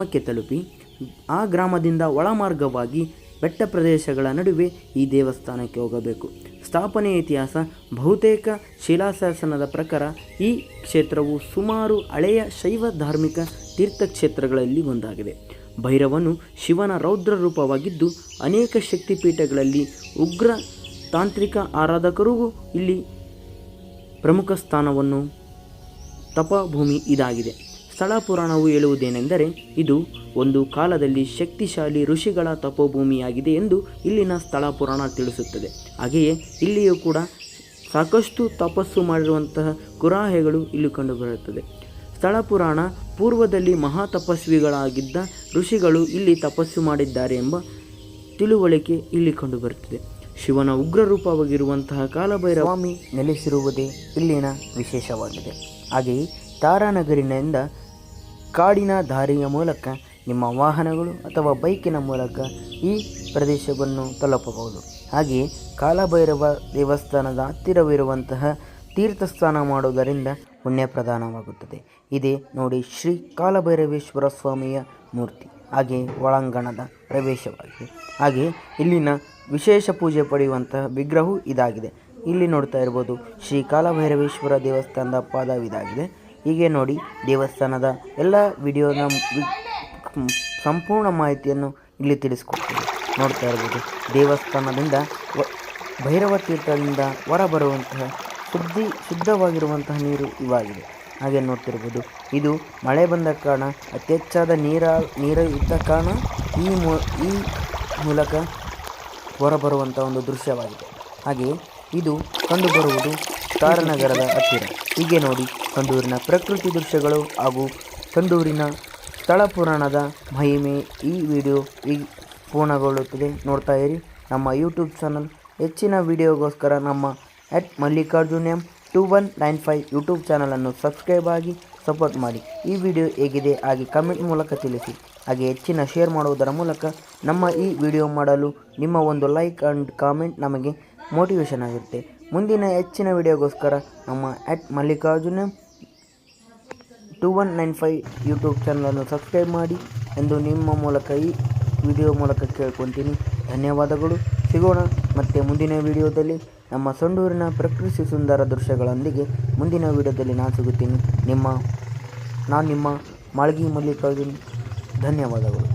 ಗ್ರಾಮಕ್ಕೆ ತಲುಪಿ, ಆ ಗ್ರಾಮದಿಂದ ಒಳಮಾರ್ಗವಾಗಿ ಬೆಟ್ಟ ಪ್ರದೇಶಗಳ ನಡುವೆ ಈ ದೇವಸ್ಥಾನಕ್ಕೆ ಹೋಗಬೇಕು. ಸ್ಥಾಪನೆ ಇತಿಹಾಸ ಬಹುತೇಕ ಶಿಲಾಶಾಸನದ ಪ್ರಕಾರ ಈ ಕ್ಷೇತ್ರವು ಸುಮಾರು ಹಳೆಯ ಶೈವ ಧಾರ್ಮಿಕ ತೀರ್ಥಕ್ಷೇತ್ರಗಳಲ್ಲಿ ಒಂದಾಗಿದೆ. ಭೈರವನು ಶಿವನ ರೌದ್ರ ರೂಪವಾಗಿದ್ದು, ಅನೇಕ ಶಕ್ತಿಪೀಠಗಳಲ್ಲಿ ಉಗ್ರ ತಾಂತ್ರಿಕ ಆರಾಧಕರಿಗೂ ಇಲ್ಲಿ ಪ್ರಮುಖ ಸ್ಥಾನವನ್ನು ತಪಭೂಮಿ ಇದಾಗಿದೆ. ಸ್ಥಳ ಪುರಾಣವು ಹೇಳುವುದೇನೆಂದರೆ ಇದು ಒಂದು ಕಾಲದಲ್ಲಿ ಶಕ್ತಿಶಾಲಿ ಋಷಿಗಳ ತಪೋಭೂಮಿಯಾಗಿದೆ ಎಂದು ಇಲ್ಲಿನ ಸ್ಥಳ ಪುರಾಣ ತಿಳಿಸುತ್ತದೆ. ಹಾಗೆಯೇ ಇಲ್ಲಿಯೂ ಕೂಡ ಸಾಕಷ್ಟು ತಪಸ್ಸು ಮಾಡಿರುವಂತಹ ಕುರಾಹೆಗಳು ಇಲ್ಲಿ ಕಂಡುಬರುತ್ತದೆ. ಸ್ಥಳ ಪುರಾಣ ಪೂರ್ವದಲ್ಲಿ ಮಹಾ ತಪಸ್ವಿಗಳಾಗಿದ್ದ ಋಷಿಗಳು ಇಲ್ಲಿ ತಪಸ್ಸು ಮಾಡಿದ್ದಾರೆ ಎಂಬ ತಿಳುವಳಿಕೆ ಇಲ್ಲಿ ಕಂಡುಬರುತ್ತದೆ. ಶಿವನ ಉಗ್ರ ರೂಪವಾಗಿರುವಂತಹ ಕಾಲಭೈರವಾಮಿ ನೆಲೆಸಿರುವುದೇ ಇಲ್ಲಿನ ವಿಶೇಷವಾಗಿದೆ. ಹಾಗೆಯೇ ತಾರಾನಗರಿನಿಂದ ಕಾಡಿನ ದಾರಿಯ ಮೂಲಕ ನಿಮ್ಮ ವಾಹನಗಳು ಅಥವಾ ಬೈಕಿನ ಮೂಲಕ ಈ ಪ್ರದೇಶವನ್ನು ತಲುಪಬಹುದು. ಹಾಗೆಯೇ ಕಾಲಭೈರವ ದೇವಸ್ಥಾನದ ಹತ್ತಿರವಿರುವಂತಹ ತೀರ್ಥಸ್ನಾನ ಮಾಡುವುದರಿಂದ ಪುಣ್ಯ ಪ್ರದಾನವಾಗುತ್ತದೆ. ಇದೇ ನೋಡಿ ಶ್ರೀ ಕಾಲಭೈರವೇಶ್ವರ ಸ್ವಾಮಿಯ ಮೂರ್ತಿ. ಹಾಗೆ ಒಳಾಂಗಣದ ಪ್ರವೇಶವಾಗಿದೆ. ಹಾಗೆ ಇಲ್ಲಿನ ವಿಶೇಷ ಪೂಜೆ ಪಡೆಯುವಂತಹ ವಿಗ್ರಹವು ಇದಾಗಿದೆ. ಇಲ್ಲಿ ನೋಡ್ತಾ ಇರ್ಬೋದು ಶ್ರೀ ಕಾಲಭೈರವೇಶ್ವರ ದೇವಸ್ಥಾನದ ಪಾದವಿದಾಗಿದೆ. ಹೀಗೆ ನೋಡಿ ದೇವಸ್ಥಾನದ ಎಲ್ಲ ವಿಡಿಯೋನ ಸಂಪೂರ್ಣ ಮಾಹಿತಿಯನ್ನು ಇಲ್ಲಿ ತಿಳಿಸ್ಕೊಡ್ತೀವಿ ನೋಡ್ತಾ ಇರ್ಬೋದು, ದೇವಸ್ಥಾನದಿಂದ ಭೈರವ ತೀರ್ಥದಿಂದ ಹೊರಬರುವಂತಹ ಶುದ್ಧಿ ಶುದ್ಧವಾಗಿರುವಂತಹ ನೀರು ಇವಾಗಿದೆ. ಹಾಗೆ ನೋಡ್ತಿರ್ಬೋದು, ಇದು ಮಳೆ ಬಂದ ಕಾರಣ ಅತಿ ಹೆಚ್ಚಾದ ನೀರ ನೀರು ಇದ್ದ ಕಾರಣ ಈ ಮೂ ಈ ಮೂಲಕ ಹೊರಬರುವಂಥ ಒಂದು ದೃಶ್ಯವಾಗಿದೆ. ಹಾಗೆಯೇ ಇದು ಕಂಡುಬರುವುದು ತಾರನಗರದ ಹತ್ತಿರ. ಹೀಗೆ ನೋಡಿ ಸಂಡೂರಿನ ಪ್ರಕೃತಿ ದೃಶ್ಯಗಳು ಹಾಗೂ ಸಂಡೂರಿನ ಸ್ಥಳ ಪುರಾಣದ ಮಹಿಮೆ ಈ ವಿಡಿಯೋ ಈ ಪೂರ್ಣಗೊಳ್ಳುತ್ತದೆ. ನೋಡ್ತಾ ಇರಿ. ನಮ್ಮ ಯೂಟ್ಯೂಬ್ ಚಾನಲ್ ಹೆಚ್ಚಿನ ವಿಡಿಯೋಗೋಸ್ಕರ ನಮ್ಮ at Mallikarjun M two one nine five YouTube ಚಾನಲನ್ನು ಸಬ್ಸ್ಕ್ರೈಬ್ ಆಗಿ ಸಪೋರ್ಟ್ ಮಾಡಿ. ಈ ವಿಡಿಯೋ ಹೇಗಿದೆ ಹಾಗೆ ಕಮೆಂಟ್ ಮೂಲಕ ತಿಳಿಸಿ. ಹಾಗೆ ಹೆಚ್ಚಿನ ಶೇರ್ ಮಾಡುವುದರ ಮೂಲಕ ನಮ್ಮ ಈ ವಿಡಿಯೋ ಮಾಡಲು ನಿಮ್ಮ ಒಂದು ಲೈಕ್ ಆ್ಯಂಡ್ ಕಾಮೆಂಟ್ ನಮಗೆ ಮೋಟಿವೇಶನ್ ಆಗುತ್ತೆ. ಮುಂದಿನ ಹೆಚ್ಚಿನ ವಿಡಿಯೋಗೋಸ್ಕರ ನಮ್ಮ at Mallikarjuna two one nine five YouTube ಚಾನಲನ್ನು ಸಬ್ಸ್ಕ್ರೈಬ್ ಮಾಡಿ ಎಂದು ನಿಮ್ಮ ಮೂಲಕ ಈ ವಿಡಿಯೋ ಮೂಲಕ ಕೇಳ್ಕೊತೀನಿ ಧನ್ಯವಾದಗಳು. ಸಿಗೋಣ ಮತ್ತು ಮುಂದಿನ ವಿಡಿಯೋದಲ್ಲಿ ನಮ್ಮ ಸಂಡೂರಿನ ಪ್ರಕೃತಿ ಸುಂದರ ದೃಶ್ಯಗಳೊಂದಿಗೆ ಮುಂದಿನ ವಿಡಿಯೋದಲ್ಲಿ ನಾನು ಸಿಗುತ್ತೀನಿ. ನಿಮ್ಮ, ನಾನು ನಿಮ್ಮ ಮಾಳ್ಗಿ ಮಲ್ಲಿಕಾರ್ಜುನ್. ಧನ್ಯವಾದಗಳು.